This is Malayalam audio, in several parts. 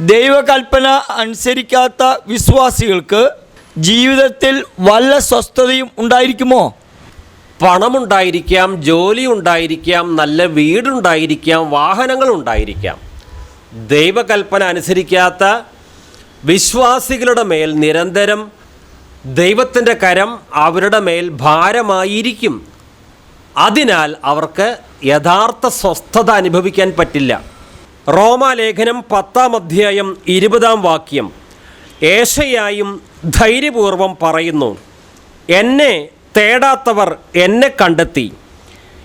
ദൈവകൽപ്പന അനുസരിക്കാത്ത വിശ്വാസികൾക്ക് ജീവിതത്തിൽ വല്ല സ്വസ്ഥതയും ഉണ്ടായിരിക്കുമോ? പണമുണ്ടായിരിക്കാം ജോലി ഉണ്ടായിരിക്കാം നല്ല വീടുണ്ടായിരിക്കാം വാഹനങ്ങൾ ഉണ്ടായിരിക്കാം. ദൈവകൽപ്പന അനുസരിക്കാത്ത വിശ്വാസികളുടെ മേൽ നിരന്തരം ദൈവത്തിന്റെ കരം അവരുടെ മേൽ ഭാരമായിരിക്കും. അതിനാൽ അവർക്ക് യഥാർത്ഥ സ്വസ്ഥത അനുഭവിക്കാൻ പറ്റില്ല. റോമാലേഖനം പത്താം അധ്യായം ഇരുപതാം വാക്യം ഏഷയായും ധൈര്യപൂർവം പറയുന്നു എന്നെ തേടാത്തവർ എന്നെ കണ്ടെത്തി.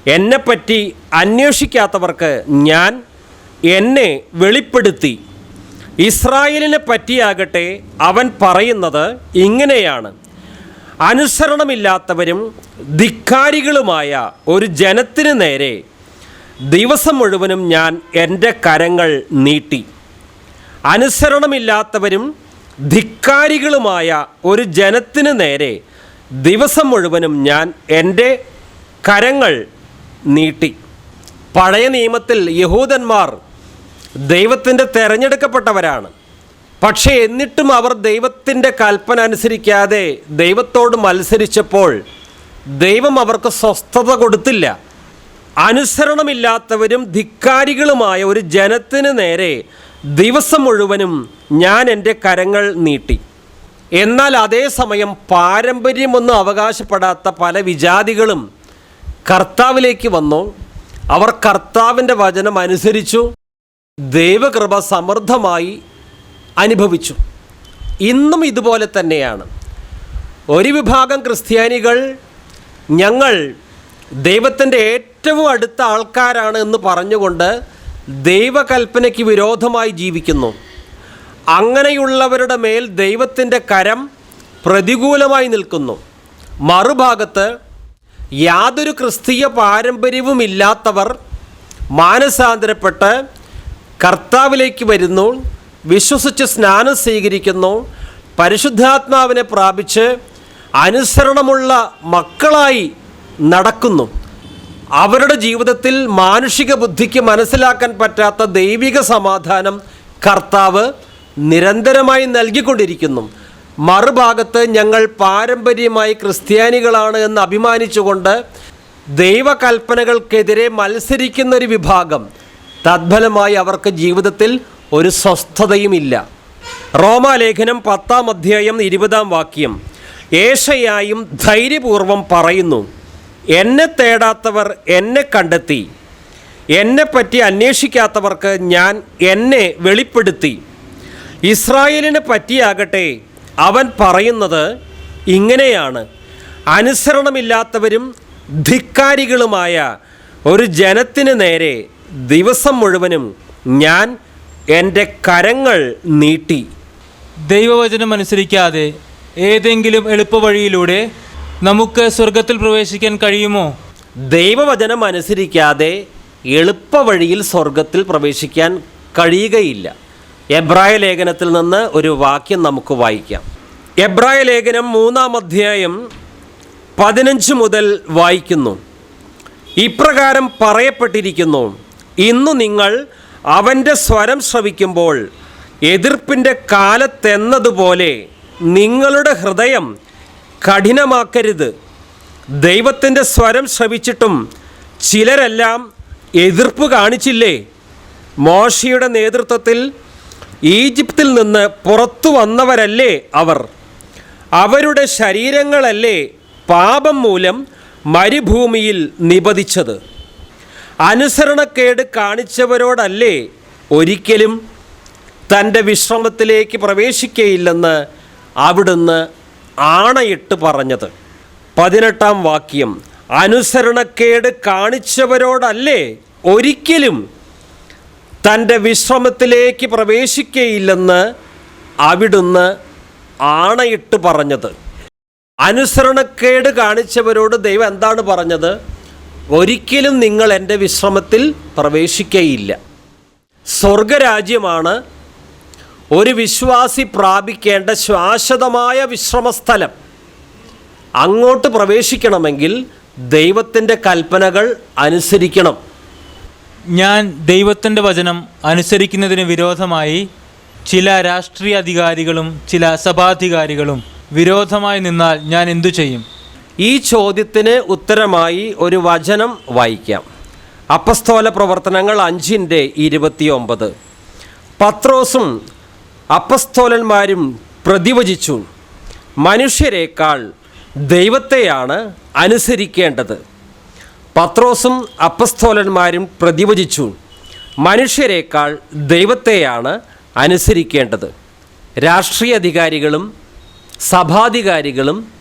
എന്നെപ്പറ്റി അന്വേഷിക്കാത്തവർക്ക് ഞാൻ എന്നെ വെളിപ്പെടുത്തി. ഇസ്രായേലിനെ പറ്റിയാകട്ടെ അവൻ പറയുന്നത് ഇങ്ങനെയാണ്. അനുസരണമില്ലാത്തവരും ധിക്കാരികളുമായ ഒരു ജനത്തിന് നേരെ ദിവസം മുഴുവനും ഞാൻ എന്റെ കരങ്ങൾ നീട്ടി. അനുസരണമില്ലാത്തവരും ധിക്കാരികളുമായ ഒരു ജനത്തിന് നേരെ ദിവസം മുഴുവനും ഞാൻ എന്റെ കരങ്ങൾ നീട്ടി. പഴയ നിയമത്തിൽ യഹൂദന്മാർ ദൈവത്തിന്റെ തെരഞ്ഞെടുക്കപ്പെട്ടവരാണ്. പക്ഷേ എന്നിട്ടും അവർ ദൈവത്തിന്റെ കൽപ്പന അനുസരിക്കാതെ ദൈവത്തോട് മത്സരിച്ചപ്പോൾ ദൈവം അവർക്ക് സ്വസ്ഥത കൊടുത്തില്ല. അനുസരണമില്ലാത്തവരും ധിക്കാരികളുമായ ഒരു ജനത്തിന് നേരെ ദിവസം മുഴുവനും ഞാൻ എന്റെ കരങ്ങൾ നീട്ടി. എന്നാൽ അതേസമയം പാരമ്പര്യമൊന്നും അവകാശപ്പെടാത്ത പല വിജാതികളും കർത്താവിലേക്ക് വന്നു. അവർ കർത്താവിന്റെ വചനം അനുസരിച്ചു. ദൈവകൃപ സമൃദ്ധമായി അനുഭവിച്ചു. ഇന്നും ഇതുപോലെ തന്നെയാണ്. ഒരു വിഭാഗം ക്രിസ്ത്യാനികൾ ഞങ്ങൾ ദൈവത്തിന്റെ ഏറ്റവും അടുത്ത ആൾക്കാരാണ് എന്ന് പറഞ്ഞുകൊണ്ട് ദൈവകൽപ്പനയ്ക്ക് വിരോധമായി ജീവിക്കുന്നു. അങ്ങനെയുള്ളവരുടെ മേൽ ദൈവത്തിന്റെ കരം പ്രതികൂലമായി നിൽക്കുന്നു. മറുഭാഗത്ത് യാതൊരു ക്രിസ്തീയ പാരമ്പര്യവും ഇല്ലാത്തവർ മാനസാന്തരപ്പെട്ട് കർത്താവിലേക്ക് വരുന്നു. വിശ്വസിച്ച് സ്നാനം സ്വീകരിക്കുന്നു പരിശുദ്ധാത്മാവിനെ പ്രാപിച്ച് അനുസരണമുള്ള മക്കളായി നടക്കുന്നു. അവരുടെ ജീവിതത്തിൽ മാനുഷിക ബുദ്ധിക്ക് മനസ്സിലാക്കാൻ പറ്റാത്ത ദൈവിക സമാധാനം കർത്താവ് നിരന്തരമായി നൽകിക്കൊണ്ടിരിക്കുന്നു. മറുഭാഗത്ത് ഞങ്ങൾ പാരമ്പര്യമായി ക്രിസ്ത്യാനികളാണ് എന്ന് അഭിമാനിച്ചുകൊണ്ട് ദൈവകൽപ്പനകൾക്കെതിരെ മത്സരിക്കുന്നൊരു വിഭാഗം. തദ്ഫലമായി അവർക്ക് ജീവിതത്തിൽ ഒരു സ്വസ്ഥതയുമില്ല. റോമാലേഖനം പത്താം അധ്യായം ഇരുപതാം വാക്യം. ഏഷയായും ധൈര്യപൂർവം പറയുന്നു എന്നെ തേടാത്തവർ എന്നെ കണ്ടെത്തി. എന്നെപ്പറ്റി അന്വേഷിക്കാത്തവർക്ക് ഞാൻ എന്നെ വെളിപ്പെടുത്തി. ഇസ്രായേലിനെ പറ്റിയാകട്ടെ അവൻ പറയുന്നത് ഇങ്ങനെയാണ്. അനുസരണമില്ലാത്തവരും ധിക്കാരികളുമായ ഒരു ജനത്തിന് നേരെ ദിവസം മുഴുവനും ഞാൻ എന്റെ കരങ്ങൾ നീട്ടി. ദൈവവചനം അനുസരിക്കാതെ ഏതെങ്കിലും എളുപ്പവഴിയിലൂടെ നമുക്ക് സ്വർഗത്തിൽ പ്രവേശിക്കാൻ കഴിയുമോ? ദൈവവചനം അനുസരിക്കാതെ എളുപ്പവഴിയിൽ സ്വർഗത്തിൽ പ്രവേശിക്കാൻ കഴിയുകയില്ല. എബ്രായ ലേഖനത്തിൽ നിന്ന് ഒരു വാക്യം നമുക്ക് വായിക്കാം. എബ്രായ ലേഖനം മൂന്നാം അധ്യായം പതിനഞ്ച് മുതൽ വായിക്കുന്നു. ഇപ്രകാരം പറയപ്പെട്ടിരിക്കുന്നു ഇന്നു നിങ്ങൾ അവന്റെ സ്വരം ശ്രവിക്കുമ്പോൾ എതിർപ്പിന്റെ കാലത്തെന്നതുപോലെ നിങ്ങളുടെ ഹൃദയം കഠിനമാക്കരുത്. ദൈവത്തിന്റെ സ്വരം ശ്രവിച്ചിട്ടും ചിലരെല്ലാം എതിർപ്പ് കാണിച്ചില്ലേ? മോശയുടെ നേതൃത്വത്തിൽ ഈജിപ്തിൽ നിന്ന് പുറത്തു വന്നവരല്ലേ അവർ? അവരുടെ ശരീരങ്ങളല്ലേ പാപം മൂലം മരുഭൂമിയിൽ നിപതിച്ചത്. അനുസരണക്കേട് കാണിച്ചവരോടല്ലേ ഒരിക്കലും തന്റെ വിശ്രമത്തിലേക്ക് പ്രവേശിക്കയില്ലെന്ന് അവിടുന്ന് ആണയിട്ട് പറഞ്ഞത്. പതിനെട്ടാം വാക്യം അനുസരണക്കേട് കാണിച്ചവരോടല്ലേ ഒരിക്കലും തന്റെ വിശ്രമത്തിലേക്ക് പ്രവേശിക്കയില്ലെന്ന് അവിടുന്ന് ആണയിട്ട് പറഞ്ഞത്. അനുസരണക്കേട് കാണിച്ചവരോട് ദൈവം എന്താണ് പറഞ്ഞത്? ഒരിക്കലും നിങ്ങൾ എന്റെ വിശ്രമത്തിൽ പ്രവേശിക്കയില്ല. സ്വർഗരാജ്യമാണ് ഒരു വിശ്വാസി പ്രാപിക്കേണ്ട ശാശ്വതമായ വിശ്രമസ്ഥലം. അങ്ങോട്ട് പ്രവേശിക്കണമെങ്കിൽ ദൈവത്തിന്റെ കൽപ്പനകൾ അനുസരിക്കണം. ഞാൻ ദൈവത്തിന്റെ വചനം അനുസരിക്കുന്നതിന് വിരോധമായി ചില രാഷ്ട്രീയ അധികാരികളും ചില സഭാധികാരികളും വിരോധമായി നിന്നാൽ ഞാൻ എന്തു ചെയ്യും? ഈ ചോദ്യത്തിന് ഉത്തരമായി ഒരു വചനം വായിക്കാം. അപ്പസ്തോല പ്രവർത്തനങ്ങൾ അഞ്ചിന്റെ ഇരുപത്തിയൊമ്പത്. പത്രോസും അപ്പസ്തോലന്മാരും പ്രതിവചിച്ചു മനുഷ്യരെക്കാൾ ദൈവത്തെയാണ് അനുസരിക്കേണ്ടത്. പത്രോസും അപ്പസ്തോലന്മാരും പ്രതിവചിച്ചു മനുഷ്യരെക്കാൾ ദൈവത്തെയാണ് അനുസരിക്കേണ്ടത്. രാഷ്ട്രീയ അധികാരികളും സഭാധികാരികളും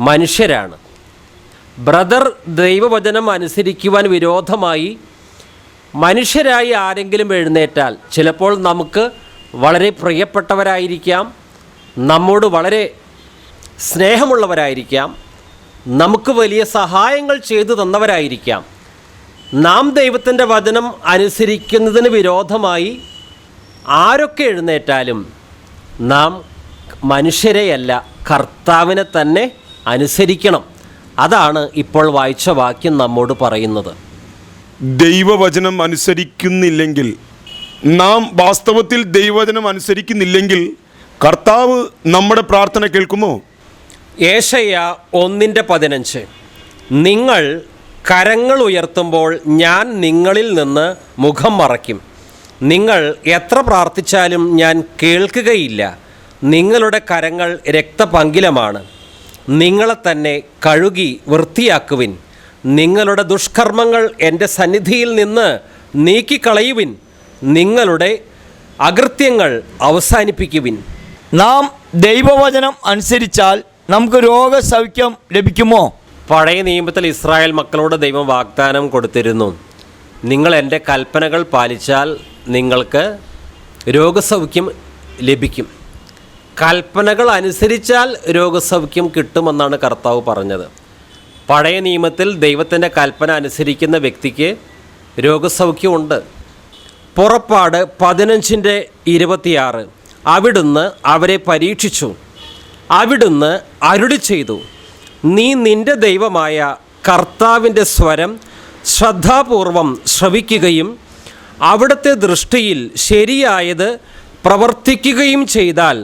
മനുഷ്യരാണ്. ബ്രദർ ദൈവവചനം അനുസരിക്കുവാൻ വിരോധമായി മനുഷ്യരായി ആരെങ്കിലും എഴുന്നേറ്റാൽ ചിലപ്പോൾ നമുക്ക് വളരെ പ്രിയപ്പെട്ടവരായിരിക്കാം നമ്മോട് വളരെ സ്നേഹമുള്ളവരായിരിക്കാം നമുക്ക് വലിയ സഹായങ്ങൾ ചെയ്തു തന്നവരായിരിക്കാം. നാം ദൈവത്തിന്റെ വചനം അനുസരിക്കുന്നതിന് വിരോധമായി ആരൊക്കെ എഴുന്നേറ്റാലും നാം മനുഷ്യരെയല്ല കർത്താവിനെ തന്നെ അനുസരിക്കണം. അതാണ് ഇപ്പോൾ വായിച്ച വാക്യം നമ്മോട് പറയുന്നത്. ദൈവവചനം അനുസരിക്കുന്നില്ലെങ്കിൽ നാം വാസ്തവത്തിൽ ദൈവവചനം അനുസരിക്കുന്നില്ലെങ്കിൽ കർത്താവ് നമ്മുടെ പ്രാർത്ഥന കേൾക്കുമോ? ഏഷയ്യ ഒന്നിന്റെ പതിനഞ്ച്. നിങ്ങൾ കരങ്ങൾ ഉയർത്തുമ്പോൾ ഞാൻ നിങ്ങളിൽ നിന്ന് മുഖം മറയ്ക്കും. നിങ്ങൾ എത്ര പ്രാർത്ഥിച്ചാലും ഞാൻ കേൾക്കുകയില്ല. നിങ്ങളുടെ കരങ്ങൾ രക്തപങ്കിലമാണ്. നിങ്ങളെ തന്നെ കഴുകി വൃത്തിയാക്കുവിൻ. നിങ്ങളുടെ ദുഷ്കർമ്മങ്ങൾ എന്റെ സന്നിധിയിൽ നിന്ന് നീക്കിക്കളയുവിൻ. നിങ്ങളുടെ അകൃത്യങ്ങൾ അവസാനിപ്പിക്കുവിൻ. നാം ദൈവവചനം അനുസരിച്ചാൽ നമുക്ക് രോഗസൗഖ്യം ലഭിക്കുമോ? പഴയ നിയമത്തിൽ ഇസ്രായേൽ മക്കളോട് ദൈവം വാഗ്ദാനം കൊടുത്തിരുന്നു. നിങ്ങൾ എന്റെ കൽപ്പനകൾ പാലിച്ചാൽ നിങ്ങൾക്ക് രോഗസൗഖ്യം ലഭിക്കും. കൽപ്പനകൾ അനുസരിച്ചാൽ രോഗസൗഖ്യം കിട്ടുമെന്നാണ് കർത്താവ് പറഞ്ഞത്. പഴയ നിയമത്തിൽ ദൈവത്തിന്റെ കൽപ്പന അനുസരിക്കുന്ന വ്യക്തിക്ക് രോഗസൗഖ്യമുണ്ട്. പുറപ്പാട് പതിനഞ്ചിന്റെ ഇരുപത്തിയാറ്. അവിടുന്ന് അവരെ പരീക്ഷിച്ചു. അവിടുന്ന് അരുളി ചെയ്തു നീ നിന്റെ ദൈവമായ കർത്താവിന്റെ സ്വരം ശ്രദ്ധാപൂർവം ശ്രവിക്കുകയും അവിടുത്തെ ദൃഷ്ടിയിൽ ശരിയായത് പ്രവർത്തിക്കുകയും ചെയ്താൽ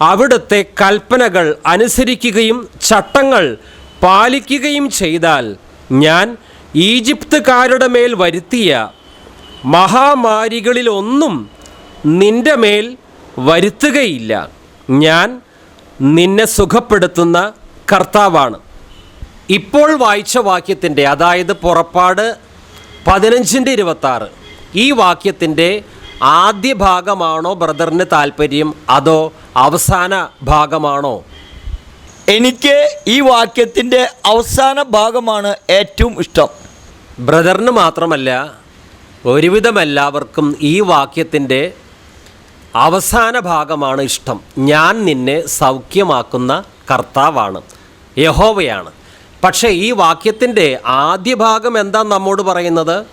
അവിടുത്തെ കൽപ്പനകൾ അനുസരിക്കുകയും ചട്ടങ്ങൾ പാലിക്കുകയും ചെയ്താൽ ഞാൻ ഈജിപ്തുകാരുടെ മേൽ വരുത്തിയ മഹാമാരികളിലൊന്നും നിന്റെ മേൽ വരുത്തുകയില്ല. ഞാൻ നിന്നെ സുഖപ്പെടുത്തുന്ന കർത്താവാണ്. ഇപ്പോൾ വായിച്ച വാക്യത്തിന്റെ അതായത് പുറപ്പാട് പതിനഞ്ചിന്റെ ഇരുപത്താറ് ഈ വാക്യത്തിന്റെ ആദ്യ ഭാഗമാണോ ബ്രദറിന് താല്പര്യം? അതോ അവസാന ഭാഗമാണോ? എനിക്ക് ഈ വാക്യത്തിന്റെ അവസാന ഭാഗമാണ് ഏറ്റവും ഇഷ്ടം. ബ്രദറിന് മാത്രമല്ല ഒരുവിധം എല്ലാവർക്കും ഈ വാക്യത്തിന്റെ അവസാന ഭാഗമാണ് ഇഷ്ടം. ഞാൻ നിന്നെ സൗഖ്യമാക്കുന്ന കർത്താവാണ് യഹോവയാണ്. പക്ഷേ ഈ വാക്യത്തിന്റെ ആദ്യ ഭാഗം എന്താ നമ്മോട് പറയുന്നത്?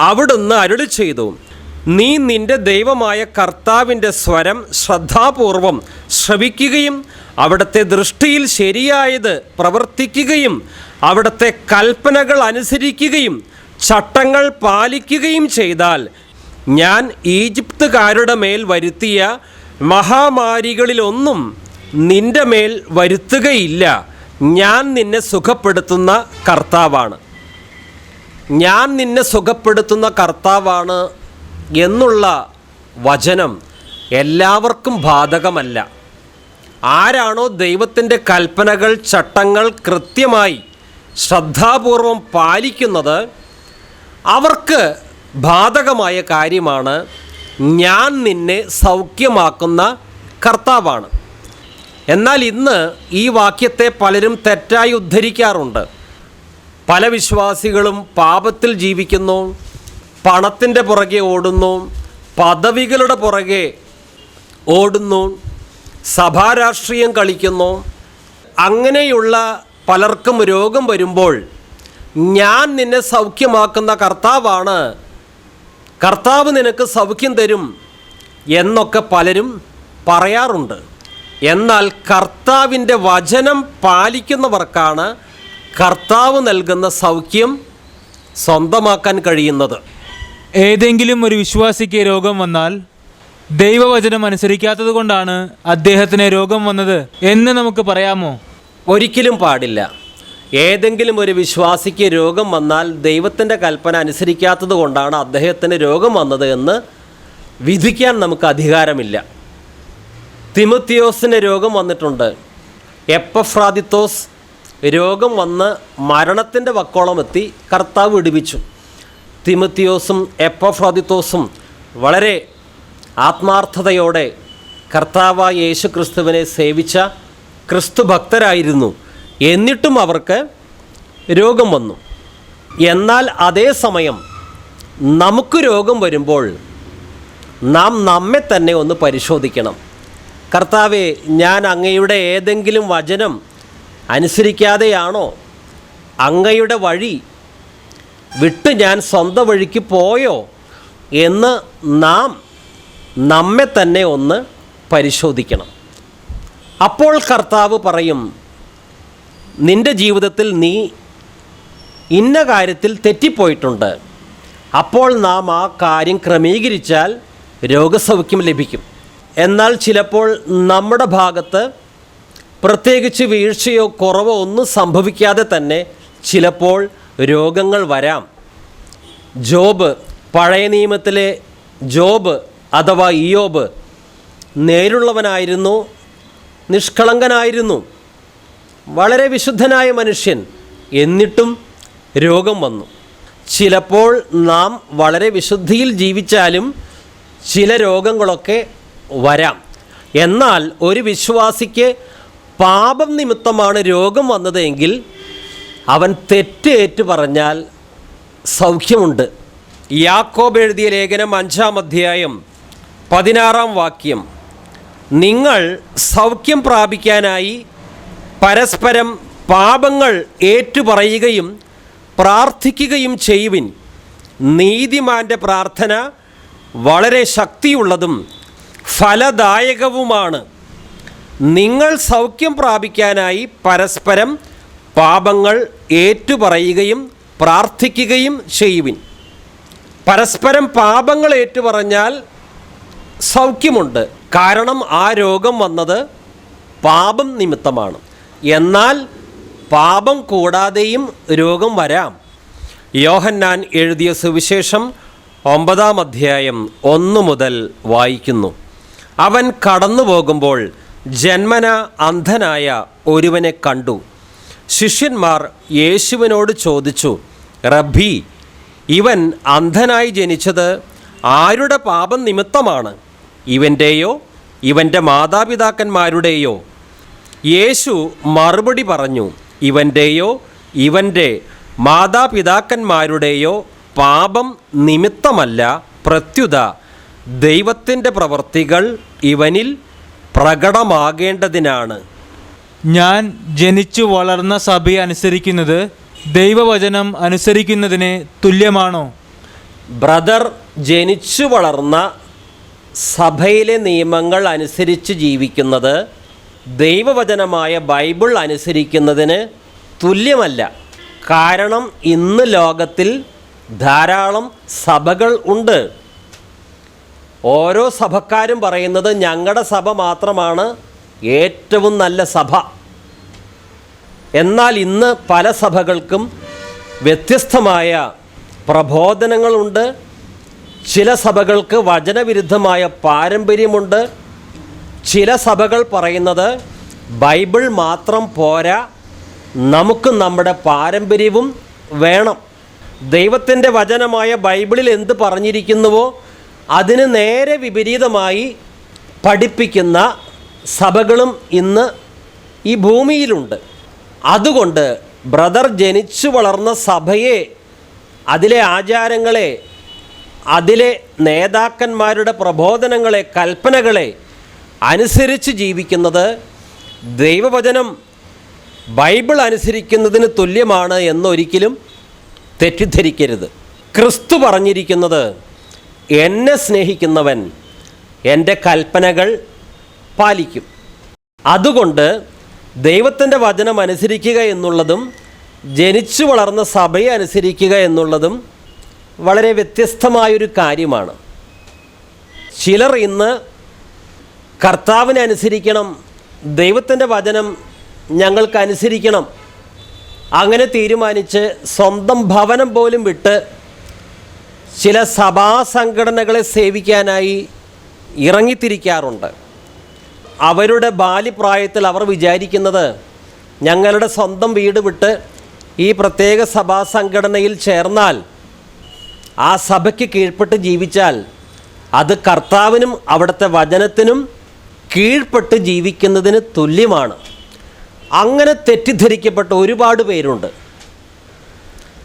അവിടുന്ന് അരുളി ചെയ്തു. നീ നിന്റെ ദൈവമായ കർത്താവിന്റെ സ്വരം ശ്രദ്ധാപൂർവം ശ്രവിക്കുകയും അവിടുത്തെ ദൃഷ്ടിയിൽ ശരിയായത് പ്രവർത്തിക്കുകയും അവിടുത്തെ കൽപ്പനകൾ അനുസരിക്കുകയും ചട്ടങ്ങൾ പാലിക്കുകയും ചെയ്താൽ ഞാൻ ഈജിപ്തുകാരുടെ മേൽ വരുത്തിയ മഹാമാരികളിലൊന്നും നിന്റെ മേൽ വരുത്തുകയില്ല. ഞാൻ നിന്നെ സുഖപ്പെടുത്തുന്ന കർത്താവാണ്. ഞാൻ നിന്നെ സുഖപ്പെടുത്തുന്ന കർത്താവാണ് എന്നുള്ള വചനം എല്ലാവർക്കും ബാധകമല്ല. ആരാണോ ദൈവത്തിന്റെ കൽപ്പനകൾ ചട്ടങ്ങൾ കൃത്യമായി ശ്രദ്ധാപൂർവം പാലിക്കുന്നത് അവർക്ക് ബാധകമായ കാര്യമാണ് ഞാൻ നിന്നെ സൗഖ്യമാക്കുന്ന കർത്താവാണ്. എന്നാൽ ഇന്ന് ഈ വാക്യത്തെ പലരും തെറ്റായി ഉദ്ധരിക്കാറുണ്ട്. പല വിശ്വാസികളും പാപത്തിൽ ജീവിക്കുന്നു പണത്തിന്റെ പുറകെ ഓടുന്നു പദവികളുടെ പുറകെ ഓടുന്നു സഭാരാഷ്ട്രീയം കളിക്കുന്നു. അങ്ങനെയുള്ള പലർക്കും രോഗം വരുമ്പോൾ ഞാൻ നിന്നെ സൗഖ്യമാക്കുന്ന കർത്താവാണ്. കർത്താവ് നിനക്ക് സൗഖ്യം തരും എന്നൊക്കെ പലരും പറയാറുണ്ട്. എന്നാൽ കർത്താവിന്റെ വചനം പാലിക്കുന്നവർക്കാണ് കർത്താവ് നൽകുന്ന സൗഖ്യം സ്വന്തമാക്കാൻ കഴിയുന്നത്. ഏതെങ്കിലും ഒരു വിശ്വാസിക്ക് രോഗം വന്നാൽ ദൈവവചനം അനുസരിക്കാത്തത് കൊണ്ടാണ് അദ്ദേഹത്തിന് രോഗം വന്നത് എന്ന് നമുക്ക് പറയാമോ? ഒരിക്കലും പാടില്ല. ഏതെങ്കിലും ഒരു വിശ്വാസിക്ക് രോഗം വന്നാൽ ദൈവത്തിന്റെ കൽപ്പന അനുസരിക്കാത്തത് കൊണ്ടാണ് അദ്ദേഹത്തിന് രോഗം വന്നത് എന്ന് വിധിക്കാൻ നമുക്ക് അധികാരമില്ല. തിമുത്തിയോസിന് രോഗം വന്നിട്ടുണ്ട്. എപ്പഫ്രാദിത്തോസ് രോഗം വന്ന് മരണത്തിന്റെ വക്കോളം എത്തി കർത്താവ് വിടുവിച്ചു. തിമുത്തിയോസും എപ്പഫ്രാദിത്തോസും വളരെ ആത്മാർത്ഥതയോടെ കർത്താവായ യേശു ക്രിസ്തുവിനെ സേവിച്ച ക്രിസ്തു ഭക്തരായിരുന്നു. എന്നിട്ടും അവർക്ക് രോഗം വന്നു. എന്നാൽ അതേ സമയം നമുക്ക് രോഗം വരുമ്പോൾ നാം നമ്മെ തന്നെ ഒന്ന് പരിശോധിക്കണം. കർത്താവെ ഞാൻ അങ്ങയുടെ ഏതെങ്കിലും വചനം അനുസരിക്കാതെയാണോ അങ്ങയുടെ വഴി വിട്ട് ഞാൻ സ്വന്തം വഴിക്ക് പോയോ എന്ന് നാം നമ്മെ തന്നെ ഒന്ന് പരിശോധിക്കണം. അപ്പോൾ കർത്താവ് പറയും നിന്റെ ജീവിതത്തിൽ നീ ഇന്ന കാര്യത്തിൽ തെറ്റിപ്പോയിട്ടുണ്ട്. അപ്പോൾ നാം ആ കാര്യം ക്രമീകരിച്ചാൽ രോഗസൗഖ്യം ലഭിക്കും. എന്നാൽ ചിലപ്പോൾ നമ്മുടെ ഭാഗത്ത് പ്രത്യേകിച്ച് വീഴ്ചയോ കുറവോ ഒന്നും സംഭവിക്കാതെ തന്നെ ചിലപ്പോൾ രോഗങ്ങൾ വരാം. ജോബ് പഴയ നിയമത്തിലെ ജോബ് അഥവാ ഇയോബ് നേരുള്ളവനായിരുന്നു നിഷ്കളങ്കനായിരുന്നു. വളരെ വിശുദ്ധനായ മനുഷ്യൻ എന്നിട്ടും രോഗം വന്നു. ചിലപ്പോൾ നാം വളരെ വിശുദ്ധിയിൽ ജീവിച്ചാലും ചില രോഗങ്ങളൊക്കെ വരാം. എന്നാൽ ഒരു വിശ്വാസിക്ക് പാപം നിമിത്തമാണ് രോഗം വന്നതെങ്കിൽ അവൻ തെറ്റ് ഏറ്റു പറഞ്ഞാൽ സൗഖ്യമുണ്ട്. യാക്കോബ് എഴുതിയ ലേഖനം അഞ്ചാം അധ്യായം പതിനാറാം വാക്യം. നിങ്ങൾ സൗഖ്യം പ്രാപിക്കാനായി പരസ്പരം പാപങ്ങൾ ഏറ്റുപറയുകയും പ്രാർത്ഥിക്കുകയും ചെയ്യുവിൻ. നീതിമാന്റെ പ്രാർത്ഥന വളരെ ശക്തിയുള്ളതും ഫലദായകവുമാണ്. നിങ്ങൾ സൗഖ്യം പ്രാപിക്കാനായി പരസ്പരം പാപങ്ങൾ ഏറ്റുപറയുകയും പ്രാർത്ഥിക്കുകയും ചെയ്യുവിൻ. പരസ്പരം പാപങ്ങൾ ഏറ്റുപറഞ്ഞാൽ സൗഖ്യമുണ്ട്. കാരണം ആ രോഗം വന്നത് പാപം നിമിത്തമാണ്. എന്നാൽ പാപം കൂടാതെയും രോഗം വരാം. യോഹന്നാൻ എഴുതിയ സുവിശേഷം ഒമ്പതാം അധ്യായം ഒന്ന് മുതൽ വായിക്കുന്നു. അവൻ കടന്നു പോകുമ്പോൾ ജന്മന അന്ധനായ ഒരുവനെ കണ്ടു. ശിഷ്യന്മാർ യേശുവിനോട് ചോദിച്ചു റബ്ബി ഇവൻ അന്ധനായി ജനിച്ചത് ആരുടെ പാപം നിമിത്തമാണ്? ഇവന്റെയോ ഇവന്റെ മാതാപിതാക്കന്മാരുടെയോ? യേശു മറുപടി പറഞ്ഞു ഇവന്റെയോ ഇവന്റെ മാതാപിതാക്കന്മാരുടെയോ പാപം നിമിത്തമല്ല പ്രത്യുത ദൈവത്തിന്റെ പ്രവർത്തികൾ ഇവനിൽ പ്രകടമാകേണ്ടതിനാണ്. ഞാൻ ജനിച്ചു വളർന്ന സഭയെ അനുസരിക്കുന്നത് ദൈവവചനം അനുസരിക്കുന്നതിന് തുല്യമാണോ? ബ്രദർ ജനിച്ചു വളർന്ന സഭയിലെ നിയമങ്ങൾ അനുസരിച്ച് ജീവിക്കുന്നത് ദൈവവചനമായ ബൈബിൾ അനുസരിക്കുന്നതിന് തുല്യമല്ല. കാരണം ഇന്ന് ലോകത്തിൽ ധാരാളം സഭകൾ ഉണ്ട്. ഓരോ സഭക്കാരും പറയുന്നത് ഞങ്ങളുടെ സഭ മാത്രമാണ് ഏറ്റവും നല്ല സഭ. എന്നാൽ ഇന്ന് പല സഭകൾക്കും വ്യത്യസ്തമായ പ്രബോധനങ്ങളുണ്ട്. ചില സഭകൾക്ക് വചനവിരുദ്ധമായ പാരമ്പര്യമുണ്ട്. ചില സഭകൾ പറയുന്നത് ബൈബിൾ മാത്രം പോരാ നമുക്ക് നമ്മുടെ പാരമ്പര്യവും വേണം. ദൈവത്തിന്റെ വചനമായ ബൈബിളിൽ എന്ത് പറഞ്ഞിരിക്കുന്നുവോ അതിന് നേരെ വിപരീതമായി പഠിപ്പിക്കുന്ന സഭകളും ഇന്ന് ഈ ഭൂമിയിലുണ്ട്. അതുകൊണ്ട് ബ്രദർ ജനിച്ചു വളർന്ന സഭയെ അതിലെ ആചാരങ്ങളെ അതിലെ നേതാക്കന്മാരുടെ പ്രബോധനങ്ങളെ കൽപ്പനകളെ അനുസരിച്ച് ജീവിക്കുന്നത് ദൈവവചനം ബൈബിൾ അനുസരിക്കുന്നതിന് തുല്യമാണ് എന്നൊരിക്കലും തെറ്റിദ്ധരിക്കരുത്. ക്രിസ്തു പറഞ്ഞിരിക്കുന്നത് എന്നെ സ്നേഹിക്കുന്നവൻ എന്റെ കൽപ്പനകൾ പാലിക്കും. അതുകൊണ്ട് ദൈവത്തിന്റെ വചനം അനുസരിക്കുക എന്നുള്ളതും ജനിച്ചു വളർന്ന സഭയെ അനുസരിക്കുക എന്നുള്ളതും വളരെ വ്യത്യസ്തമായൊരു കാര്യമാണ്. ചിലർ ഇന്ന് കർത്താവിനെ അനുസരിക്കണം ദൈവത്തിന്റെ വചനം ഞങ്ങൾക്ക് അനുസരിക്കണം അങ്ങനെ തീരുമാനിച്ച് സ്വന്തം ഭവനം പോലും വിട്ട് ചില സഭാ സംഘടനകളെ സേവിക്കാനായി ഇറങ്ങിത്തിരിക്കാറുണ്ട്. അവരുടെ ബാല്യപ്രായത്തിൽ അവർ വിചാരിക്കുന്നത് ഞങ്ങളുടെ സ്വന്തം വീട് വിട്ട് ഈ പ്രത്യേക സഭാ സംഘടനയിൽ ചേർന്നാൽ ആ സഭയ്ക്ക് കീഴ്പ്പെട്ട് ജീവിച്ചാൽ അത് കർത്താവിനും അവിടുത്തെ വചനത്തിനും കീഴ്പ്പെട്ട് ജീവിക്കുന്നതിന് തുല്യമാണ്. അങ്ങനെ തെറ്റിദ്ധരിക്കപ്പെട്ട ഒരുപാട് പേരുണ്ട്.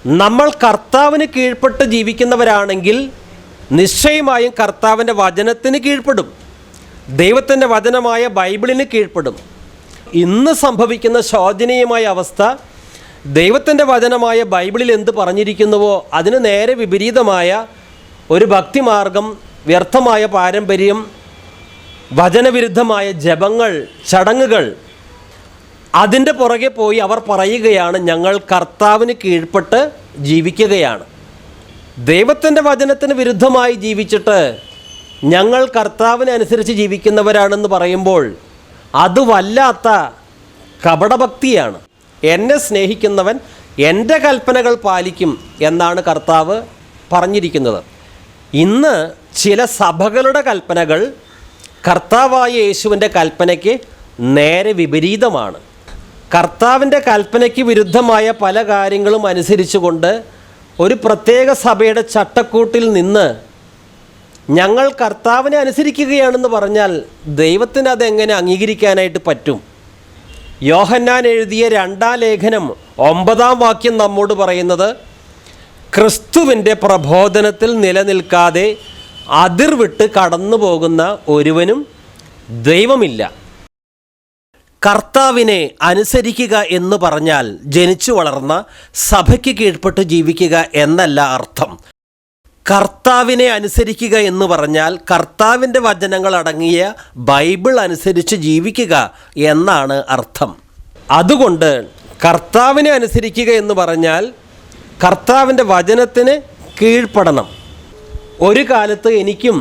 നമ്മൾ കർത്താവിന് കീഴ്പ്പെട്ട് ജീവിക്കുന്നവരാണെങ്കിൽ നിശ്ചയമായും കർത്താവിന്റെ വചനത്തിന് കീഴ്പ്പെടും. ദൈവത്തിന്റെ വചനമായ ബൈബിളിന് കീഴ്പ്പെടും. ഇന്ന് സംഭവിക്കുന്ന ശോചനീയമായ അവസ്ഥ ദൈവത്തിന്റെ വചനമായ ബൈബിളിൽ എന്ത് പറഞ്ഞിരിക്കുന്നുവോ അതിന് നേരെ വിപരീതമായ ഒരു ഭക്തിമാർഗം വ്യർത്ഥമായ പാരമ്പര്യം വചനവിരുദ്ധമായ ജപങ്ങൾ ചടങ്ങുകൾ അതിന്റെ പുറകെ പോയി അവർ പറയുകയാണ് ഞങ്ങൾ കർത്താവിന് കീഴ്പ്പെട്ട് ജീവിക്കുകയാണ്. ദൈവത്തിന്റെ വചനത്തിന് വിരുദ്ധമായി ജീവിച്ചിട്ട് ഞങ്ങൾ കർത്താവിനനുസരിച്ച് ജീവിക്കുന്നവരാണെന്ന് പറയുമ്പോൾ അത് വല്ലാത്ത കപടഭക്തിയാണ്. എന്നെ സ്നേഹിക്കുന്നവൻ എന്റെ കൽപ്പനകൾ പാലിക്കും എന്നാണ് കർത്താവ് പറഞ്ഞിരിക്കുന്നത്. ഇന്ന് ചില സഭകളുടെ കൽപ്പനകൾ കർത്താവായ യേശുവിന്റെ കൽപ്പനയ്ക്ക് നേരെ വിപരീതമാണ്. കർത്താവിന്റെ കൽപ്പനയ്ക്ക് വിരുദ്ധമായ പല കാര്യങ്ങളും അനുസരിച്ചുകൊണ്ട് ഒരു പ്രത്യേക സഭയുടെ ചട്ടക്കൂട്ടിൽ നിന്ന് ഞങ്ങൾ കർത്താവിനെ അനുസരിക്കുകയാണെന്ന് പറഞ്ഞാൽ ദൈവത്തിന് അതെങ്ങനെ അംഗീകരിക്കാനായിട്ട് പറ്റും? യോഹന്നാൻ എഴുതിയ രണ്ടാം ലേഖനം ഒമ്പതാം വാക്യം നമ്മോട് പറയുന്നത് ക്രിസ്തുവിന്റെ പ്രബോധനത്തിൽ നിലനിൽക്കാതെ അതിർവിട്ട് കടന്നു പോകുന്ന ഒരുവനും ദൈവമില്ല. കർത്താവിനെ അനുസരിക്കുക എന്ന് പറഞ്ഞാൽ ജനിച്ചു വളർന്ന സഭയ്ക്ക് കീഴ്പ്പെട്ട് ജീവിക്കുക എന്നല്ല അർത്ഥം. കർത്താവിനെ അനുസരിക്കുക എന്ന് പറഞ്ഞാൽ കർത്താവിന്റെ വചനങ്ങൾ അടങ്ങിയ ബൈബിൾ അനുസരിച്ച് ജീവിക്കുക എന്നാണ് അർത്ഥം. അതുകൊണ്ട് കർത്താവിനെ അനുസരിക്കുക എന്ന് പറഞ്ഞാൽ കർത്താവിന്റെ വചനത്തിന് കീഴ്പ്പെടണം. ഒരു കാലത്ത് എനിക്കും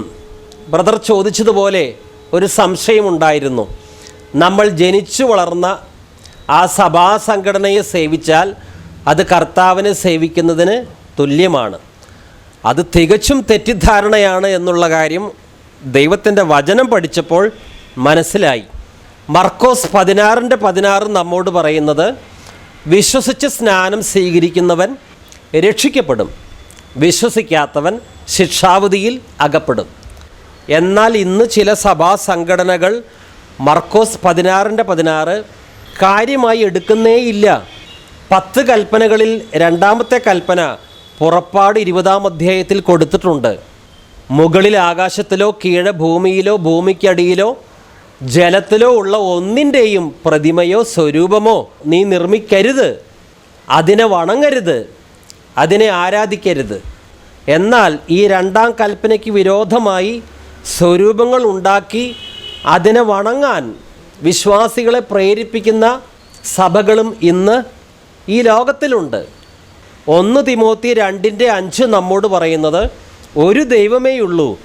ബ്രദർ ചോദിച്ചതുപോലെ ഒരു സംശയമുണ്ടായിരുന്നു നമ്മൾ ജനിച്ചു വളർന്ന ആ സഭാ സംഘടനയെ സേവിച്ചാൽ അത് കർത്താവിനെ സേവിക്കുന്നതിന് തുല്യമാണ്. അത് തികച്ചും തെറ്റിദ്ധാരണയാണ് എന്നുള്ള കാര്യം ദൈവത്തിന്റെ വചനം പഠിച്ചപ്പോൾ മനസ്സിലായി. മർക്കോസ് പതിനാറിന്റെ പതിനാറ് നമ്മോട് പറയുന്നത് വിശ്വസിച്ച് സ്നാനം സ്വീകരിക്കുന്നവൻ രക്ഷിക്കപ്പെടും. വിശ്വസിക്കാത്തവൻ ശിക്ഷാവധിയിൽ അകപ്പെടും. എന്നാൽ ഇന്ന് ചില സഭാ സംഘടനകൾ മർക്കോസ് പതിനാറിന്റെ പതിനാറ് കാര്യമായി എടുക്കുന്നേയില്ല. പത്ത് കൽപ്പനകളിൽ രണ്ടാമത്തെ കൽപ്പന പുറപ്പാട് ഇരുപതാം അധ്യായത്തിൽ കൊടുത്തിട്ടുണ്ട്. മുകളിൽ ആകാശത്തിലോ കീഴെ ഭൂമിയിലോ ഭൂമിക്കടിയിലോ ജലത്തിലോ ഉള്ള ഒന്നിന്റെയും പ്രതിമയോ സ്വരൂപമോ നീ നിർമ്മിക്കരുത്. അതിനെ വണങ്ങരുത്. അതിനെ ആരാധിക്കരുത്. എന്നാൽ ഈ രണ്ടാം കൽപ്പനയ്ക്ക് വിരോധമായി സ്വരൂപങ്ങൾ ഉണ്ടാക്കി അതിനെ വണങ്ങാൻ വിശ്വാസികളെ പ്രേരിപ്പിക്കുന്ന സഭകളും ഇന്ന് ഈ ലോകത്തിലുണ്ട്. ഒന്ന് തിമോത്തി രണ്ടിന്റെ അഞ്ച് നമ്മോട് പറയുന്നത് ഒരു ദൈവമേയുള്ളൂ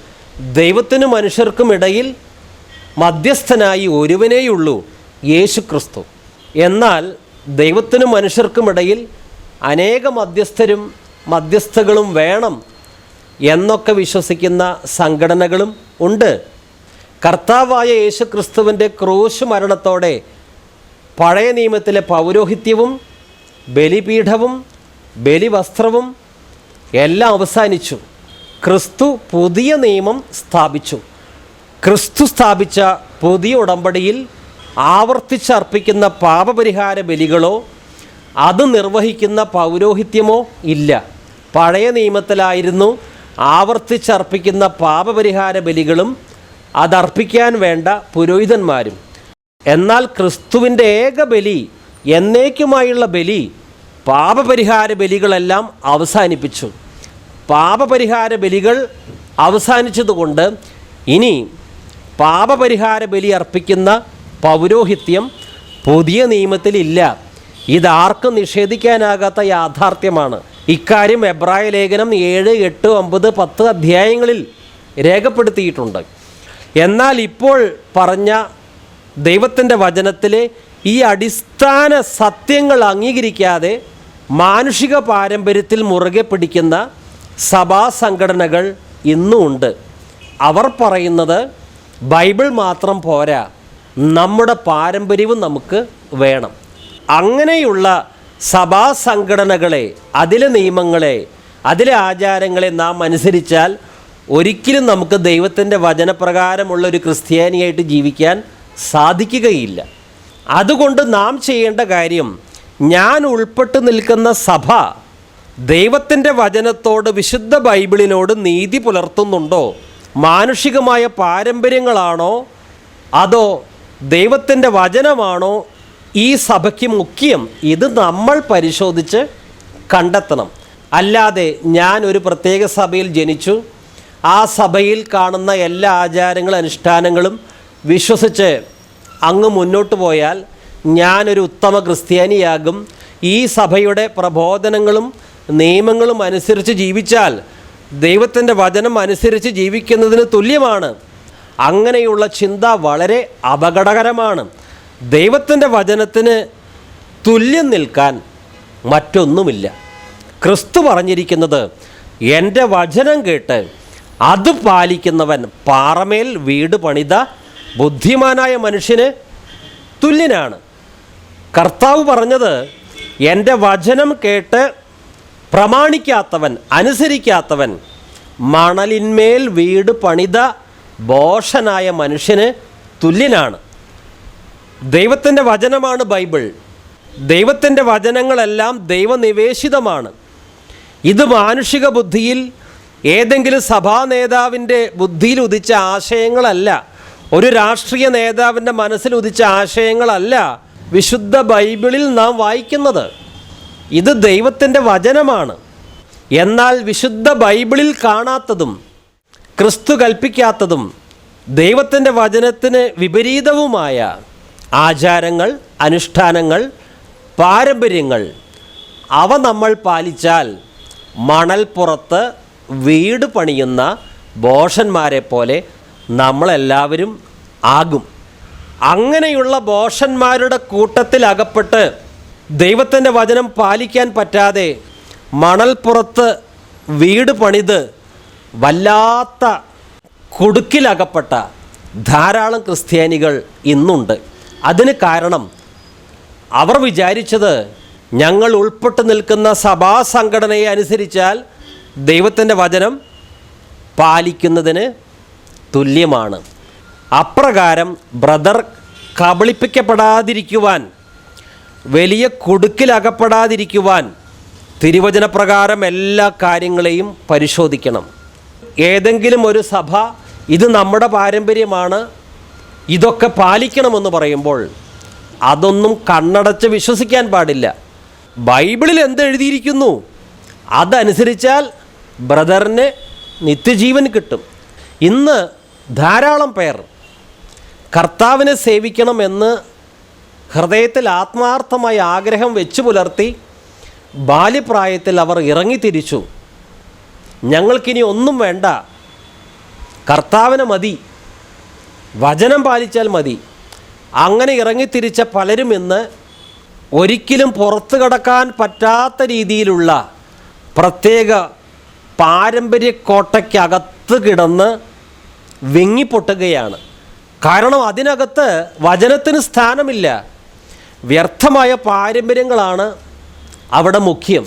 ദൈവത്തിനും മനുഷ്യർക്കും ഇടയിൽ മധ്യസ്ഥനായി ഒരുവനേയുള്ളൂ യേശു ക്രിസ്തു. എന്നാൽ ദൈവത്തിനും മനുഷ്യർക്കും ഇടയിൽ അനേക മധ്യസ്ഥരും മധ്യസ്ഥകളും വേണം എന്നൊക്കെ വിശ്വസിക്കുന്ന സംഘടനകളും ഉണ്ട്. കർത്താവായ യേശു ക്രിസ്തുവിന്റെ ക്രൂശ് മരണത്തോടെ പഴയ നിയമത്തിലെ പൗരോഹിത്യവും ബലിപീഠവും ബലിവസ്ത്രവും എല്ലാം അവസാനിച്ചു. ക്രിസ്തു പുതിയ നിയമം സ്ഥാപിച്ചു. ക്രിസ്തു സ്ഥാപിച്ച പുതിയ ഉടമ്പടിയിൽ ആവർത്തിച്ചർപ്പിക്കുന്ന പാപപരിഹാര ബലികളോ അത് നിർവഹിക്കുന്ന പൗരോഹിത്യമോ ഇല്ല. പഴയ നിയമത്തിലായിരുന്നു ആവർത്തിച്ചർപ്പിക്കുന്ന പാപപരിഹാര ബലികളും അതർപ്പിക്കാൻ വേണ്ട പുരോഹിതന്മാരും. എന്നാൽ ക്രിസ്തുവിന്റെ ഏക ബലി എന്നേക്കുമായുള്ള ബലി പാപപരിഹാര ബലികളെല്ലാം അവസാനിപ്പിച്ചു. പാപപരിഹാര ബലികൾ അവസാനിച്ചതുകൊണ്ട് ഇനി പാപപരിഹാര ബലി അർപ്പിക്കുന്ന പൗരോഹിത്യം പുതിയ നിയമത്തിലില്ല. ഇതാർക്കും നിഷേധിക്കാനാകാത്ത യാഥാർത്ഥ്യമാണ്. ഇക്കാര്യം എബ്രായ ലേഖനം ഏഴ് എട്ട് ഒമ്പത് പത്ത് അധ്യായങ്ങളിൽ രേഖപ്പെടുത്തിയിട്ടുണ്ട്. എന്നാൽ ഇപ്പോൾ പറഞ്ഞ ദൈവത്തിന്റെ വചനത്തിലെ ഈ അടിസ്ഥാന സത്യങ്ങൾ അംഗീകരിക്കാതെ മാനുഷിക പാരമ്പര്യത്തിൽ മുറുകെ പിടിക്കുന്ന സഭാ സംഘടനകൾ ഇന്നും ഉണ്ട് അവർ പറയുന്നത് ബൈബിൾ മാത്രം പോരാ നമ്മുടെ പാരമ്പര്യവും നമുക്ക് വേണം. അങ്ങനെയുള്ള സഭാ സംഘടനകളെ അതിലെ നിയമങ്ങളെ അതിലെ ആചാരങ്ങളെ നാം അനുസരിച്ചാൽ ഒരിക്കലും നമുക്ക് ദൈവത്തിന്റെ വചനപ്രകാരമുള്ള ഒരു ക്രിസ്ത്യാനിയായിട്ട് ജീവിക്കാൻ സാധിക്കുകയില്ല. അതുകൊണ്ട് നാം ചെയ്യേണ്ട കാര്യം ഞാൻ ഉൾപ്പെട്ട് നിൽക്കുന്ന സഭ ദൈവത്തിന്റെ വചനത്തോട് വിശുദ്ധ ബൈബിളിനോട് നീതി പുലർത്തുന്നുണ്ടോ? മാനുഷികമായ പാരമ്പര്യങ്ങളാണോ? അതോ ദൈവത്തിന്റെ വചനമാണോ? ഈ സഭയ്ക്ക് മുഖ്യം ഇത് നമ്മൾ പരിശോധിച്ച് കണ്ടെത്തണം. അല്ലാതെ ഞാൻ ഒരു പ്രത്യേക സഭയിൽ ജനിച്ചു. ആ സഭയിൽ കാണുന്ന എല്ലാ ആചാരങ്ങളും അനുഷ്ഠാനങ്ങളും വിശ്വസിച്ച് അങ്ങ് മുന്നോട്ട് പോയാൽ ഞാനൊരു ഉത്തമ ക്രിസ്ത്യാനിയാകും. ഈ സഭയുടെ പ്രബോധനങ്ങളും നിയമങ്ങളും അനുസരിച്ച് ജീവിച്ചാൽ ദൈവത്തിന്റെ വചനം അനുസരിച്ച് ജീവിക്കുന്നതിന് തുല്യമാണ്. അങ്ങനെയുള്ള ചിന്ത വളരെ അപകടകരമാണ്. ദൈവത്തിന്റെ വചനത്തിന് തുല്യം നിൽക്കാൻ മറ്റൊന്നുമില്ല. ക്രിസ്തു പറഞ്ഞിരിക്കുന്നത് എന്റെ വചനം കേട്ട് അത് പാലിക്കുന്നവൻ പാറമേൽ വീട് പണിത ബുദ്ധിമാനായ മനുഷ്യന് തുല്യനാണ്. കർത്താവ് പറഞ്ഞത് എന്റെ വചനം കേട്ട് പ്രമാണിക്കാത്തവൻ അനുസരിക്കാത്തവൻ മണലിന്മേൽ വീട് പണിത ബോഷനായ മനുഷ്യന് തുല്യനാണ്. ദൈവത്തിന്റെ വചനമാണ് ബൈബിൾ. ദൈവത്തിന്റെ വചനങ്ങളെല്ലാം ദൈവനിവേശിതമാണ്. ഇത് മാനുഷിക ബുദ്ധിയിൽ ഏതെങ്കിലും സഭാ നേതാവിന്റെ ബുദ്ധിയിൽ ഉദിച്ച ആശയങ്ങളല്ല ഒരു രാഷ്ട്രീയ നേതാവിന്റെ മനസ്സിൽ ഉദിച്ച ആശയങ്ങളല്ല വിശുദ്ധ ബൈബിളിൽ നാം വായിക്കുന്നത് ഇത് ദൈവത്തിന്റെ വചനമാണ്. എന്നാൽ വിശുദ്ധ ബൈബിളിൽ കാണാത്തതും ക്രിസ്തു കൽപ്പിക്കാത്തതും ദൈവത്തിന്റെ വചനത്തിന് വിപരീതവുമായ ആചാരങ്ങൾ അനുഷ്ഠാനങ്ങൾ പാരമ്പര്യങ്ങൾ അവ നമ്മൾ പാലിച്ചാൽ മണൽപ്പുറത്ത് വീട് പണിയുന്ന ബോഷന്മാരെ പോലെ നമ്മളെല്ലാവരും ആകും. അങ്ങനെയുള്ള ബോഷന്മാരുടെ കൂട്ടത്തിൽ അകപ്പെട്ട് ദൈവത്തിന്റെ വചനം പാലിക്കാൻ പറ്റാതെ മണൽപ്പുറത്ത് വീട് പണിത് വല്ലാത്ത കുടുക്കിലകപ്പെട്ട ധാരാളം ക്രിസ്ത്യാനികൾ ഇന്നുണ്ട്. അതിന് കാരണം അവർ വിചാരിച്ചത് ഞങ്ങൾ ഉൾപ്പെട്ട് നിൽക്കുന്ന സഭാ സംഘടനയെ അനുസരിച്ചാൽ ദൈവത്തിന്റെ വചനം പാലിക്കുന്നതിന് തുല്യമാണ്. അപ്രകാരം ബ്രദർ കബളിപ്പിക്കപ്പെടാതിരിക്കുവാൻ വലിയ കൊടുക്കിലകപ്പെടാതിരിക്കുവാൻ തിരുവചനപ്രകാരം എല്ലാ കാര്യങ്ങളെയും പരിശോധിക്കണം. ഏതെങ്കിലും ഒരു സഭ ഇത് നമ്മുടെ പാരമ്പര്യമാണ് ഇതൊക്കെ പാലിക്കണമെന്ന് പറയുമ്പോൾ അതൊന്നും കണ്ണടച്ച് വിശ്വസിക്കാൻ പാടില്ല. ബൈബിളിൽ എന്തെഴുതിയിരിക്കുന്നു അതനുസരിച്ചാൽ ബ്രദറിന് നിത്യജീവൻ കിട്ടും. ഇന്ന് ധാരാളം പേർ കർത്താവിനെ സേവിക്കണമെന്ന് ഹൃദയത്തിൽ ആത്മാർത്ഥമായി ആഗ്രഹം വെച്ചു പുലർത്തി ബാല്യപ്രായത്തിൽ അവർ ഇറങ്ങിത്തിരിച്ചു ഞങ്ങൾക്കിനി ഒന്നും വേണ്ട. കർത്താവിനെ മതി. വചനം പാലിച്ചാൽ മതി. അങ്ങനെ ഇറങ്ങിത്തിരിച്ച പലരും ഇന്ന് ഒരിക്കലും പുറത്തു കടക്കാൻ പറ്റാത്ത രീതിയിലുള്ള പ്രത്യേക പാരമ്പര്യ കോട്ടയ്ക്കകത്ത് കിടന്ന് വിങ്ങിപ്പൊട്ടുകയാണ്. കാരണം അതിനകത്ത് വചനത്തിന് സ്ഥാനമില്ല. വ്യർത്ഥമായ പാരമ്പര്യങ്ങളാണ് അവിടെ മുഖ്യം.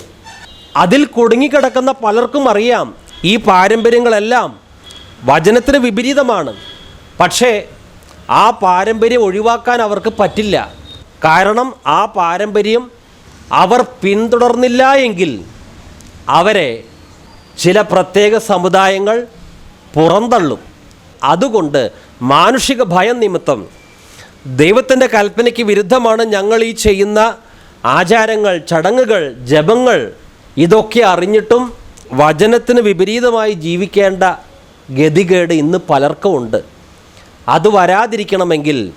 അതിൽ കുടുങ്ങിക്കിടക്കുന്ന പലർക്കും അറിയാം ഈ പാരമ്പര്യങ്ങളെല്ലാം വചനത്തിന് വിപരീതമാണ്. പക്ഷേ ആ പാരമ്പര്യം ഒഴിവാക്കാൻ അവർക്ക് പറ്റില്ല. കാരണം ആ പാരമ്പര്യം അവർ പിന്തുടർന്നില്ല എങ്കിൽ അവരെ ചില പ്രത്യേക സമുദായങ്ങൾ പുറന്തള്ളും. അതുകൊണ്ട് മാനുഷിക ഭയം നിമിത്തം ദൈവത്തിന്റെ കൽപ്പനയ്ക്ക് വിരുദ്ധമാണ് ഞങ്ങൾ ഈ ചെയ്യുന്ന ആചാരങ്ങൾ ചടങ്ങുകൾ ജപങ്ങൾ. ഇതൊക്കെ അറിഞ്ഞിട്ടും വചനത്തിന് വിപരീതമായി ജീവിക്കേണ്ട ഗതികേട് ഇന്ന് പലർക്കും ഉണ്ട്. അത് വരാതിരിക്കണമെങ്കിൽ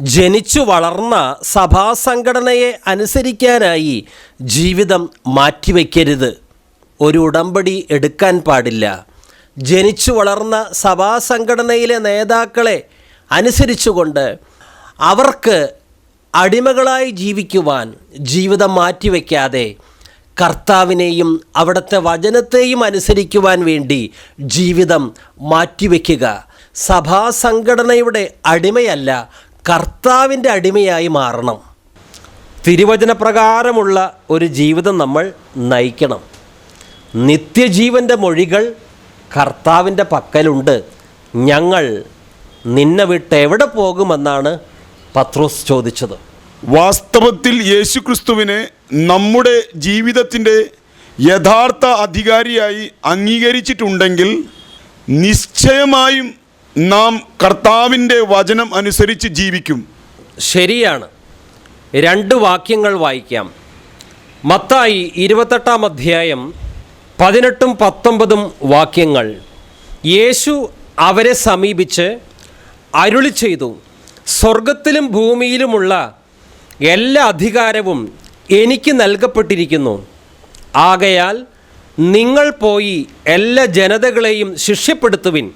ജനിച്ചു വളർന്ന സഭാസംഘടനയെ അനുസരിക്കാനായി ജീവിതം മാറ്റിവെക്കരുത്. ഒരു ഉടമ്പടി എടുക്കാൻ പാടില്ല. ജനിച്ചു വളർന്ന സഭാ സംഘടനയിലെ നേതാക്കളെ അനുസരിച്ചുകൊണ്ട് അവർക്ക് അടിമകളായി ജീവിക്കുവാൻ ജീവിതം മാറ്റിവെക്കാതെ കർത്താവിനെയും അവിടുത്തെ വചനത്തെയും അനുസരിക്കുവാൻ വേണ്ടി ജീവിതം മാറ്റിവെക്കുക. സഭാസംഘടനയുടെ അടിമയല്ല കർത്താവിന്റെ അടിമയായി മാറണം. തിരുവചന പ്രകാരമുള്ള ഒരു ജീവിതം നമ്മൾ നയിക്കണം. നിത്യജീവന്റെ മൊഴികൾ കർത്താവിന്റെ പക്കലുണ്ട്. ഞങ്ങൾ നിന്നെ വിട്ട് എവിടെ പോകുമെന്നാണ് പത്രോസ് ചോദിച്ചത്. വാസ്തവത്തിൽ യേശുക്രിസ്തുവിനെ നമ്മുടെ ജീവിതത്തിന്റെ യഥാർത്ഥ അധികാരിയായി അംഗീകരിച്ചിട്ടുണ്ടെങ്കിൽ നിശ്ചയമായും നാം കർത്താവിന്റെ വചനം അനുസരിച്ച് ജീവിക്കും. ശരിയാണ്. രണ്ട് വാക്യങ്ങൾ വായിക്കാം. മത്തായി ഇരുപത്തെട്ടാം അധ്യായം പതിനെട്ടും പത്തൊമ്പതും വാക്യങ്ങൾ. യേശു അവരെ സമീപിച്ച് അരുളി ചെയ്തു സ്വർഗത്തിലും ഭൂമിയിലുമുള്ള എല്ലാ അധികാരവും എനിക്ക് നൽകപ്പെട്ടിരിക്കുന്നു. ആകയാൽ നിങ്ങൾ പോയി എല്ലാ ജനതകളെയും ശിഷ്യപ്പെടുത്തുവിൻ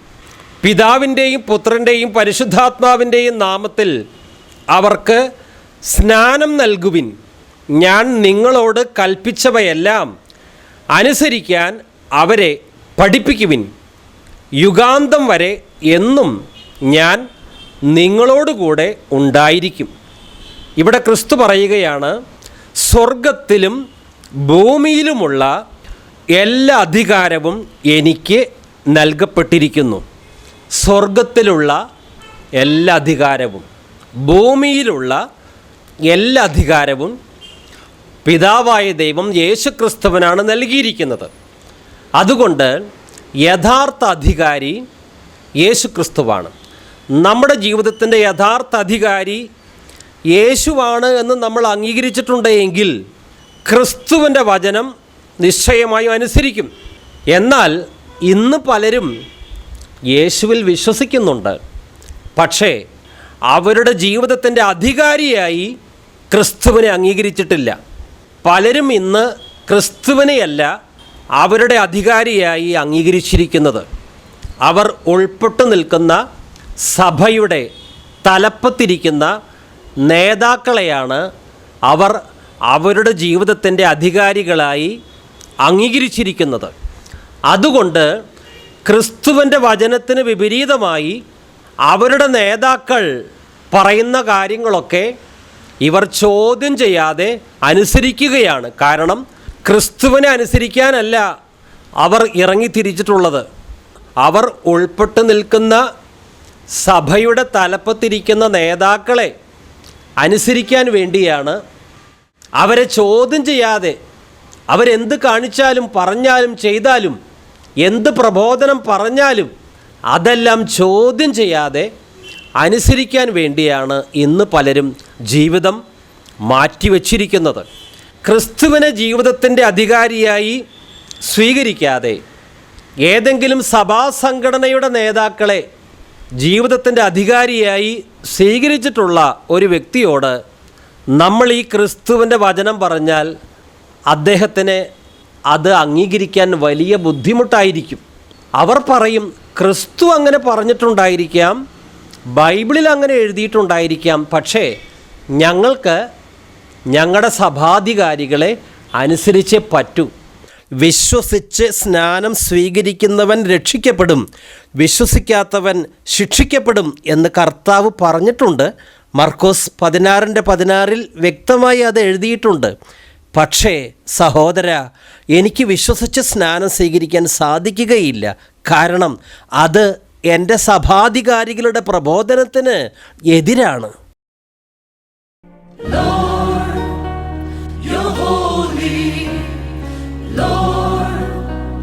പിതാവിന്റെയും പുത്രന്റെയും പരിശുദ്ധാത്മാവിന്റെയും നാമത്തിൽ അവർക്ക് സ്നാനം നൽകുവിൻ. ഞാൻ നിങ്ങളോട് കൽപ്പിച്ചവയെല്ലാം അനുസരിക്കാൻ അവരെ പഠിപ്പിക്കുവിൻ. യുഗാന്തം വരെ എന്നും ഞാൻ നിങ്ങളോടുകൂടെ ഉണ്ടായിരിക്കും. ഇവിടെ ക്രിസ്തു പറയുകയാണ് സ്വർഗത്തിലും ഭൂമിയിലുമുള്ള എല്ലാ അധികാരവും എനിക്ക് നൽകപ്പെട്ടിരിക്കുന്നു. സ്വർഗത്തിലുള്ള എല്ലാ അധികാരവും ഭൂമിയിലുള്ള എല്ലാ അധികാരവും പിതാവായ ദൈവം യേശുക്രിസ്തുവിനാണ് നൽകിയിരിക്കുന്നത്. അതുകൊണ്ട് യഥാർത്ഥ അധികാരി യേശുക്രിസ്തുവാണ്. നമ്മുടെ ജീവിതത്തിന്റെ യഥാർത്ഥ അധികാരി യേശുവാണ് എന്ന് നമ്മൾ അംഗീകരിച്ചിട്ടുണ്ടെങ്കിൽ ക്രിസ്തുവിന്റെ വചനം നിശ്ചയമായും അനുസരിക്കും. എന്നാൽ ഇന്ന് പലരും യേശുവിൽ വിശ്വസിക്കുന്നുണ്ട്. പക്ഷേ അവരുടെ ജീവിതത്തിന്റെ അധികാരിയായി ക്രിസ്തുവിനെ അംഗീകരിച്ചിട്ടില്ല. പലരും ഇന്ന് ക്രിസ്തുവിനെയല്ല അവരുടെ അധികാരിയായി അംഗീകരിച്ചിരിക്കുന്നത്. അവർ ഉൾപ്പെട്ടു നിൽക്കുന്ന സഭയുടെ തലപ്പത്തിരിക്കുന്ന നേതാക്കളെയാണ് അവർ അവരുടെ ജീവിതത്തിന്റെ അധികാരികളായി അംഗീകരിച്ചിരിക്കുന്നത്. അതുകൊണ്ട് ക്രിസ്തുവിന്റെ വചനത്തിന് വിപരീതമായി അവരുടെ നേതാക്കൾ പറയുന്ന കാര്യങ്ങളൊക്കെ ഇവർ ചോദ്യം ചെയ്യാതെ അനുസരിക്കുകയാണ്. കാരണം ക്രിസ്തുവിനെ അനുസരിക്കാനല്ല അവർ ഇറങ്ങിത്തിരിച്ചിട്ടുള്ളത്. അവർ ഉൾപ്പെട്ട് നിൽക്കുന്ന സഭയുടെ തലപ്പത്തിരിക്കുന്ന നേതാക്കളെ അനുസരിക്കാൻ വേണ്ടിയാണ് അവരെ ചോദ്യം ചെയ്യാതെ അവരെന്ത് കാണിച്ചാലും പറഞ്ഞാലും ചെയ്താലും എന്ത് പ്രബോധനം പറഞ്ഞാലും അതെല്ലാം ചോദ്യം ചെയ്യാതെ അനുസരിക്കാൻ വേണ്ടിയാണ് ഇന്ന് പലരും ജീവിതം മാറ്റിവെച്ചിരിക്കുന്നത്. ക്രിസ്തുവിനെ ജീവിതത്തിന്റെ അധികാരിയായി സ്വീകരിക്കാതെ ഏതെങ്കിലും സഭാ സംഘടനയുടെ നേതാക്കളെ ജീവിതത്തിന്റെ അധികാരിയായി സ്വീകരിച്ചിട്ടുള്ള ഒരു വ്യക്തിയോട് നമ്മൾ ഈ ക്രിസ്തുവിന്റെ വചനം പറഞ്ഞാൽ അദ്ദേഹത്തിന് അത് അംഗീകരിക്കാൻ വലിയ ബുദ്ധിമുട്ടായിരിക്കും. അവർ പറയും ക്രിസ്തു അങ്ങനെ പറഞ്ഞിട്ടുണ്ടായിരിക്കാം ബൈബിളിൽ അങ്ങനെ എഴുതിയിട്ടുണ്ടായിരിക്കാം. പക്ഷേ ഞങ്ങൾക്ക് ഞങ്ങളുടെ സഭാധികാരികളെ അനുസരിച്ച് പറ്റൂ. വിശ്വസിച്ച് സ്നാനം സ്വീകരിക്കുന്നവൻ രക്ഷിക്കപ്പെടും. വിശ്വസിക്കാത്തവൻ ശിക്ഷിക്കപ്പെടും എന്ന് കർത്താവ് പറഞ്ഞിട്ടുണ്ട്. മർക്കോസ് പതിനാറിന്റെ പതിനാറിൽ വ്യക്തമായി അത് എഴുതിയിട്ടുണ്ട്. പക്ഷേ സഹോദര എനിക്ക് വിശ്വസിച്ച് സ്നാനം സ്വീകരിക്കാൻ സാധിക്കുകയില്ല. കാരണം അത് എന്റെ സഭാധികാരികളുടെ പ്രബോധനത്തിന് എതിരാണ്.